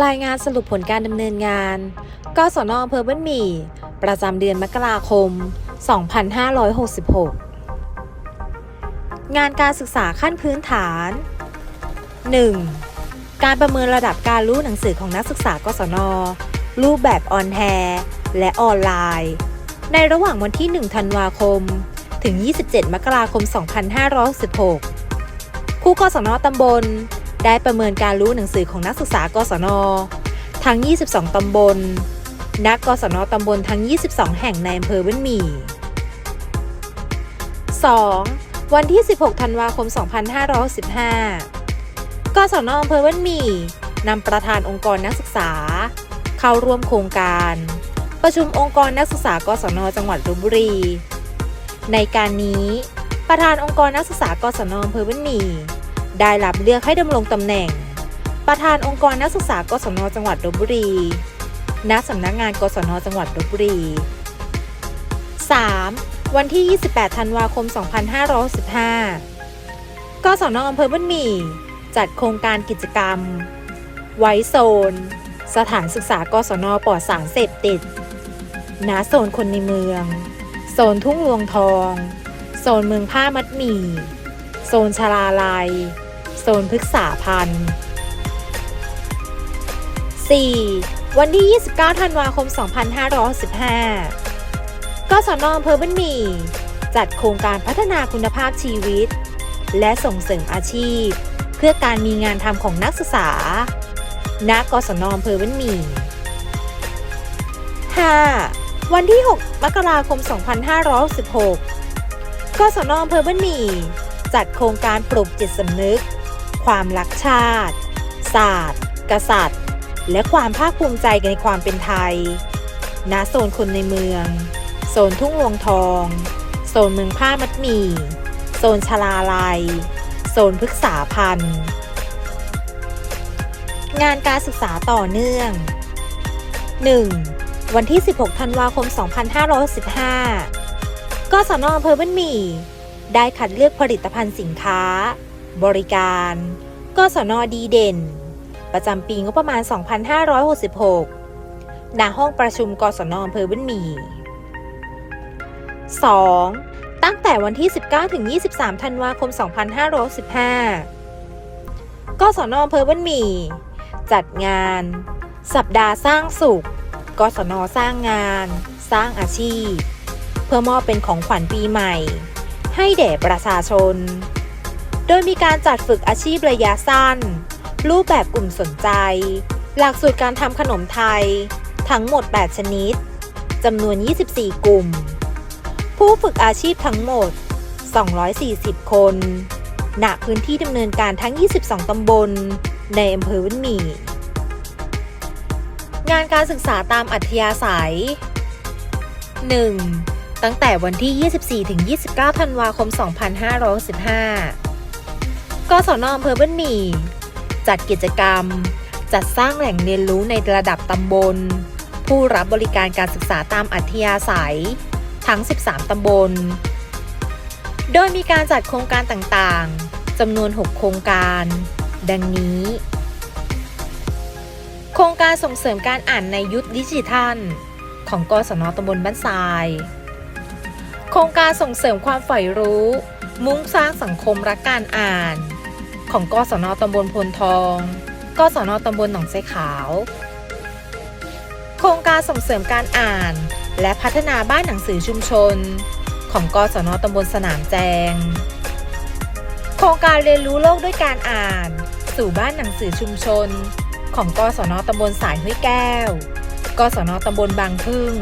รายงานสรุปผลการดำเนินงานกศนอำเภอบ้านหมี่ ประจำเดือนมกราคม 2566 งานการศึกษาขั้นพื้นฐาน 1. การประเมินระดับการรู้หนังสือของนักศึกษากศน รูปแบบออนแทและออนไลน์ ในระหว่างวันที่ 1 ธันวาคม ถึง 27 มกราคม 2516ครูกศนตำบล ได้ประเมินการรู้หนังสือของนักศึกษากศน ทั้ง 22 ตำบล นักกศน ตำบลทั้ง 22 แห่งในอำเภอบ้นหมี่ 2. วันที่ 16 ธันวาคม 2515กศนอำเภอบ้นหมี่นำประธานองค์กรนักศึกษา เข้าร่วมโครงการ ประชุมองค์กรนักศึกษากศน จังหวัดลบบุรี ในการนี้ ประธานองค์กรนักศึกษากศนอำเภอบ้นหมี่ ได้รับเลือกให้ดำรงตำแหน่ง ประธานองค์กรนักศึกษากศนจังหวัดลบบุรี ณ สำนักงานกศนจังหวัดลบบุรี 3. วันที่ 28 ธันวาคม 2515กศนอำเภอบ้านหมี่ จัดโครงการกิจกรรม ไว้โซน สถานศึกษากศนปลอดสารเสพติด ณ โซนคนในเมือง โซนทุ่งรวงทอง โซนเมืองผ้ามัดหมี่ ซนชลาลัย โซนพฤกษาพันธ์ 4. วันที่ 29 ธันวาคม 2515กศนอำเภอบ้านหมี่ จัดโครงการพัฒนาคุณภาพชีวิต และส่งเสริมอาชีพ เพื่อการมีงานทำของนักศึกษา ณกศนอำเภอบ้านหมี่ 5. วันที่ 6 มกราคม 2516กศนอำเภอบ้านหมี่ จัดโครงการปลูกจิตสำนึก ความรักชาติ ศาสตร์ กษัตริย์ และความภาคภูมิใจในความเป็นไทย ณ โซนคนในเมือง โซนทุ่งรวงทอง โซนเมืองผ้ามัดหมี่ โซนชลาลัย โซนพฤกษาพันธ์ งานการศึกษาต่อเนื่อง 1. วันที่ 16 ธันวาคม 2515กศนอำเภอบ้านหมี่ ได้คัดเลือกผลิตภัณฑ์สินค้า บริการกศนดีเด่น ประจำปีงบประมาณ 2566 ณ ห้องประชุมกศนอำเภอบ้านหมี่ 2. ตั้งแต่วันที่ 19 ถึง 23 ธันวาคม 2515กศนอำเภอบ้านหมี่ จัดงาน สัปดาห์สร้างสุขกศนสร้างงาน สร้างอาชีพ เพื่อมอบเป็นของขวัญปีใหม่ ให้แด่ประชาชน โดยมีการจัดฝึกอาชีพระยะสั้น รูปแบบกลุ่มสนใจ หลักสูตรการทำขนมไทย ทั้งหมด 8 ชนิดจำนวน 24 กลุ่ม ผู้ฝึกอาชีพทั้งหมด 240 คนณพื้นที่ดำเนินการทั้ง 22 ตำบล ในอำเภอบ้านมี งานการศึกษาตามอัธยาศัย 1. ตั้งแต่วันที่ 24ถึง29 ธันวาคม 2515กศนอำเภอบ้านหมี่ จัดกิจกรรม จัดสร้างแหล่งเรียนรู้ในระดับตำบล ผู้รับบริการการศึกษาตามอัธยาศัย ทั้ง 13 ตำบล โดยมีการจัดโครงการต่างๆ จำนวน 6 โครงการ ดังนี้ โครงการส่งเสริมการอ่านในยุคดิจิทัลของกศนตำบลบ้านทราย โครงการส่งเสริมความใฝ่รู้ มุ่งสร้างสังคมรักการอ่าน ของกศนตำบลพลทอง กศนตำบลหนองไซขาว โครงการส่งเสริมการอ่าน และพัฒนาบ้านหนังสือชุมชน ของกศนตำบลสนามแจง โครงการเรียนรู้โลกด้วยการอ่าน สู่บ้านหนังสือชุมชน ของกศนตำบลสายห้วยแก้ว กศนตำบลบางพึ่ง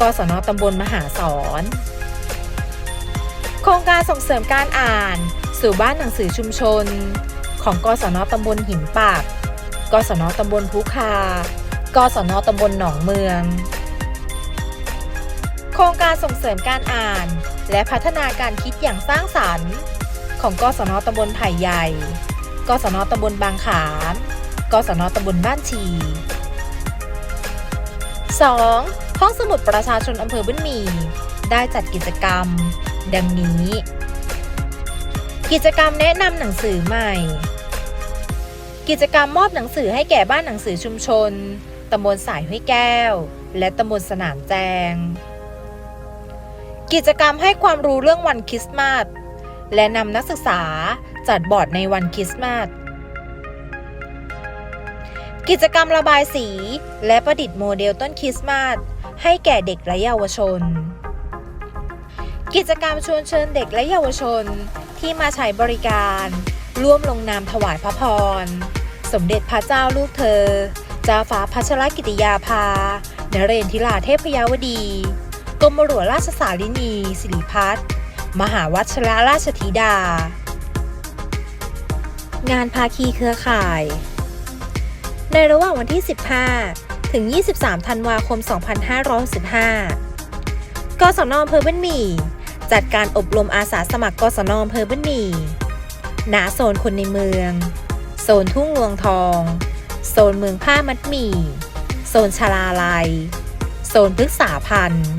กศนตำบลมหาสอน โครงการส่งเสริมการอ่าน สู่บ้านหนังสือชุมชน ของกศนตำบลหินปากกศนตำบลภูคากศนตำบลหนองเมือง โครงการส่งเสริมการอ่าน และพัฒนาการคิดอย่างสร้างสรรค์ ของกศนตำบลไผ่ใหญ่ กศนตำบลบางขามกศนตำบลบ้านชี 2. ห้องสมุดประชาชนอำเภอบ้านหมี ได้จัดกิจกรรม ดังนี้ กิจกรรมแนะนำหนังสือใหม่ กิจกรรมมอบหนังสือให้แก่บ้านหนังสือชุมชนตำบลสายห้วยแก้ว และตำบลสนามแจง กิจกรรมให้ความรู้เรื่องวันคริสต์มาสและนำนักศึกษาจัดบอร์ดในวันคริสต์มาส กิจกรรมระบายสีและประดิษฐ์โมเดลต้นคริสต์มาสให้แก่เด็กและเยาวชน กิจกรรมชวนเชิญเด็กและเยาวชนที่มาใช้บริการ ร่วมลงนามถวายพระพร สมเด็จพระเจ้าลูกเธอ เจ้าฟ้าพัชรกิติยาภานเรนทิราเทพยวดีกรมหลวงราชสารินีสิริพัฒน์มหาวัชรราชธิดา งานภาคีเครือข่าย ในระหว่างวันที่ 15 ถึง 23 ธันวาคม 2565กศนอำเภอบ้านหมี่ จัดการอบรมอาสาสมัครกศนอำเภอบ้านหมี่ณโซนคนในเมือง โซนทุ่งงวงทอง โซนเมืองผ้ามัดหมี่ โซนชลาลัย โซนพฤกษาพันธ์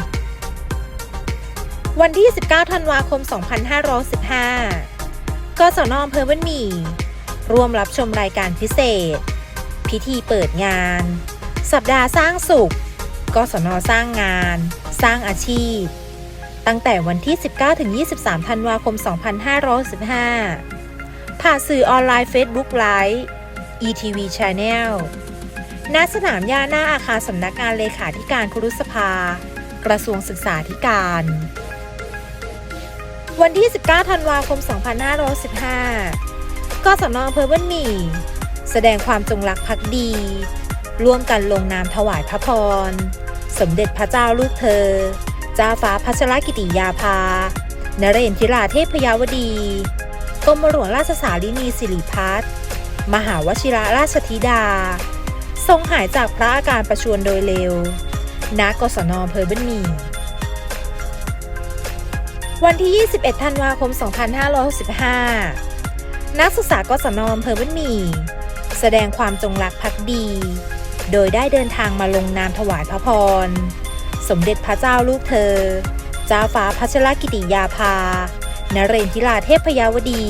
วันที่ 19 ธันวาคม 2515 กศนอำเภอบ้านหมี่ ร่วมรับชมรายการพิเศษ พิธีเปิดงาน สัปดาห์สร้างสุข กศนสร้างงาน สร้างอาชีพ ตั้งแต่วันที่ 19-23 ธันวาคม 2515 ผ่านสื่อออนไลน์ Facebook Live ETV Channel ณ สนามหญ้าหน้าอาคารสำนักงานเลขาธิการครุสภา กระทรวงศึกษาธิการ วันที่ 19 ธันวาคม 2515กศนอำเภอบ้านหมี่ แสดงความจงรักภักดี ร่วมกันลงนามถวายพระพร สมเด็จพระเจ้าลูกเธอ จ้าฟ้าพัชรกิติยาภานเรนทิราเทพยาวดีกรมหลวงราชสารินีสิริพัฒน์มหาวชิระราชธิดา ทรงหายจากพระอาการประชวรโดยเร็วณกศนอเภอบ้านหมี่วันที่ 21 ธันวาคม 2565 นักศึกษากศนอำเภอบ้านหมี่แสดงความจงรักภักดี โดยได้เดินทางมาลงนามถวายพระพร สมเด็จพระเจ้าลูกเธอ เจ้าฟ้าพัชรกิติยาภา นเรนทิราเทพยาวดี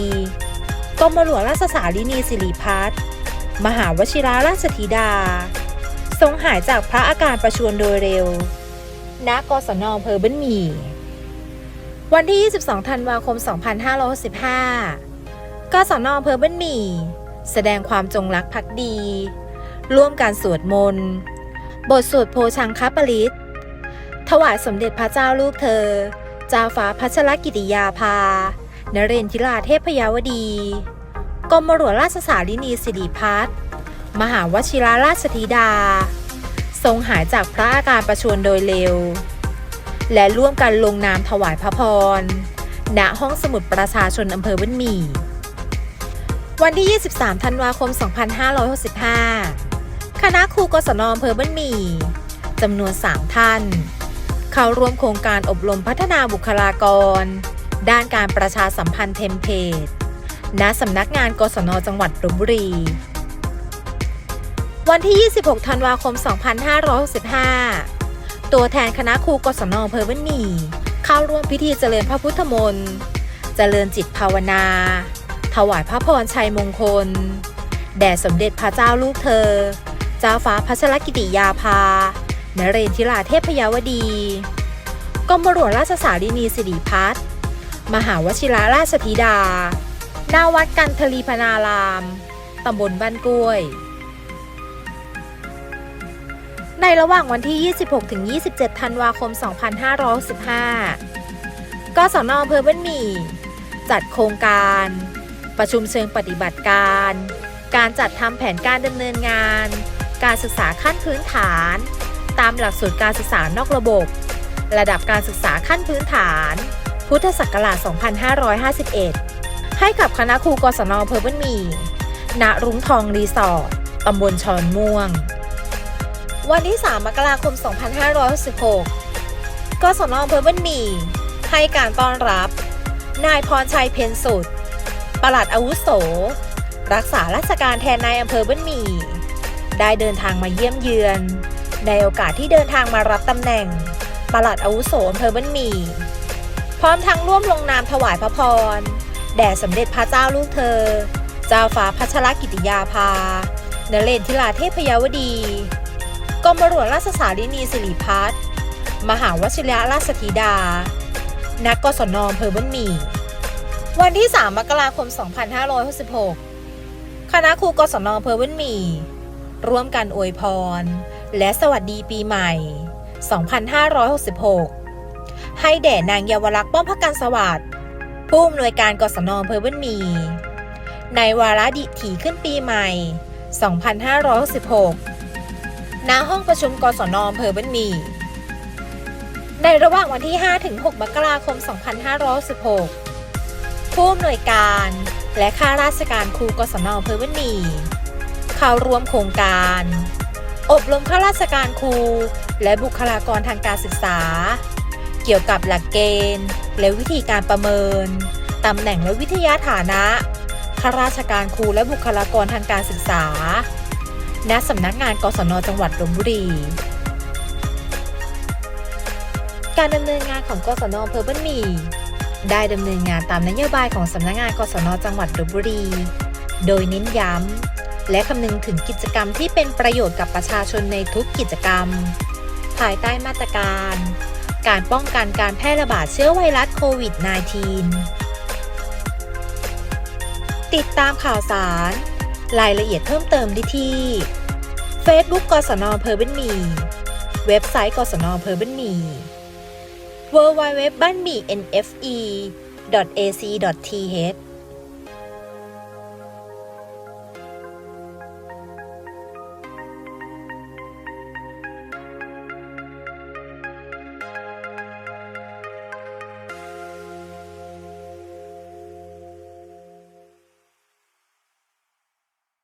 กรมหลวงราชสารินีสิริพัฒน์มหาวชิราราชธิดา ทรงหายจากพระอาการประชวรโดยเร็ว ณ กศนอเภอบ้านมี วันที่ 22 ธันวาคม 2515กศนอเภอบ้านมี แสดงความจงรักภักดี ร่วมการสวดมนต์ บทสวดโพชังคปริต ถวายสมเด็จพระเจ้าลูกเธอ เจ้าฟ้าพัชรกิติยาภา นเรนทิราเทพยาวดี กรมหลวงราชสารินีสิริพัฒน์มหาวชิราราชธิดา ทรงหายจากพระอาการประชวรโดยเร็ว และร่วมกันลงนามถวายพระพร ณ ห้องสมุดประชาชนอำเภอบ้นหมี่วันที่ 23 ธันวาคม 2565 คณะครูกศนอำเภอบ้านหมี่จำนวน 3 ท่าน เข้าร่วมโครงการอบรมพัฒนาบุคลากร ด้านการประชาสัมพันธ์เทมเพลตณสำนักงานกศนจังหวัดลบบุรี วันที่ 26 ธันวาคม 2565 ตัวแทนคณะครูกศนอเภอบ้านหมี่เข้าร่วมพิธีเจริญพระพุทธมนต์ เจริญจิตภาวนา ถวายพระพรชัยมงคล แด่สมเด็จพระเจ้าลูกเธอ เจ้าฟ้าพัชรกิติยาภา นเรนทิราเทพยาวดีกรมหลวงราชสารินีสิริพัฒน์มหาวชิระราชธิดา หนาวัดกันทลีพนาราม ตำบลบ้านกล้วย ในระหว่างวันที่ 26ถึง27 ธันวาคม 2515กศนอำเภอบ้านหมี่ จัดโครงการ ประชุมเชิงปฏิบัติการ การจัดทำแผนการดำเนินงาน การศึกษาขั้นพื้นฐาน ตามหลักสูตรการศึกษานอกระบบ ระดับการศึกษาขั้นพื้นฐาน พุทธศักราช 2551 ให้กับคณะครูกศนเภอบ้านมี ณ รุ้งทองรีสอร์ทตำบลชอนม่วง วันที่ 3 มกราคม 2516กศนอำเภอบ้านมี ให้การต้อนรับ นายพรชัยเพนสุด ปลัดอาวุโส รักษาราชการแทนนายอำเภอบ้านหมี่ได้เดินทางมาเยี่ยมเยือน ในโอกาสที่เดินทางมารับตำแหน่งปลัดอาวุโสอำเภอบ้านหมี่ พร้อมทั้งร่วมลงนามถวายพระพร แด่สมเด็จพระเจ้าลูกเธอ เจ้าฟ้าพัชรกิติยาภา เนเรนทิลาเทพยาวดี กรมหลวงราชสารินีสิริพัฒน์มหาวชิรราชธิดา นักกศนอำเภอบ้านหมี่ วันที่ 3 มกราคม 2566 คณะครูกศนอำเภอบ้านหมี่ ร่วมกันอวยพร และสวัสดีปีใหม่ 2566 ให้แด่นางเยาวรักษ์ป้อมพักการสวัสดิ์ผู้อำนวยการกศนอำเภอบ้านมี ในวาระดิถีขึ้นปีใหม่ 2566 ณ ห้องประชุมกศนอำเภอบ้านมี ในระหว่างวันที่ 5-6 มกราคม 2566 ผู้อำนวยการและข้าราชการครูกศนอำเภอบ้านมี เข้าร่วมโครงการ อบรมข้าราชการครู และบุคลากรทางการศึกษา เกี่ยวกับหลักเกณฑ์ และวิธีการประเมินตำแหน่งและวิทยาฐานะข้าราชการครูและบุคลากรทางการศึกษา ณ สำนักงานกศนจังหวัดลบบุรี การดำเนินงานของกศนอำเภอบ้านหมี่ได้ดำเนินงานตามนโยบายของสำนักงานกศนจังหวัดลบบุรี โดยเน้นย้ำ และคำนึงถึงกิจกรรมที่เป็นประโยชน์กับประชาชนในทุกกิจกรรม ภายใต้มาตรการ การป้องกันการแพร่ระบาดเชื้อไวรัสโควิด -19 ติดตามข่าวสาร รายละเอียดเพิ่มเติมได้ที่ Facebook กศนเภอบ้านมีเว็บไซต์กศนเภอบ้านมี w w w บ้านมี nfe ac th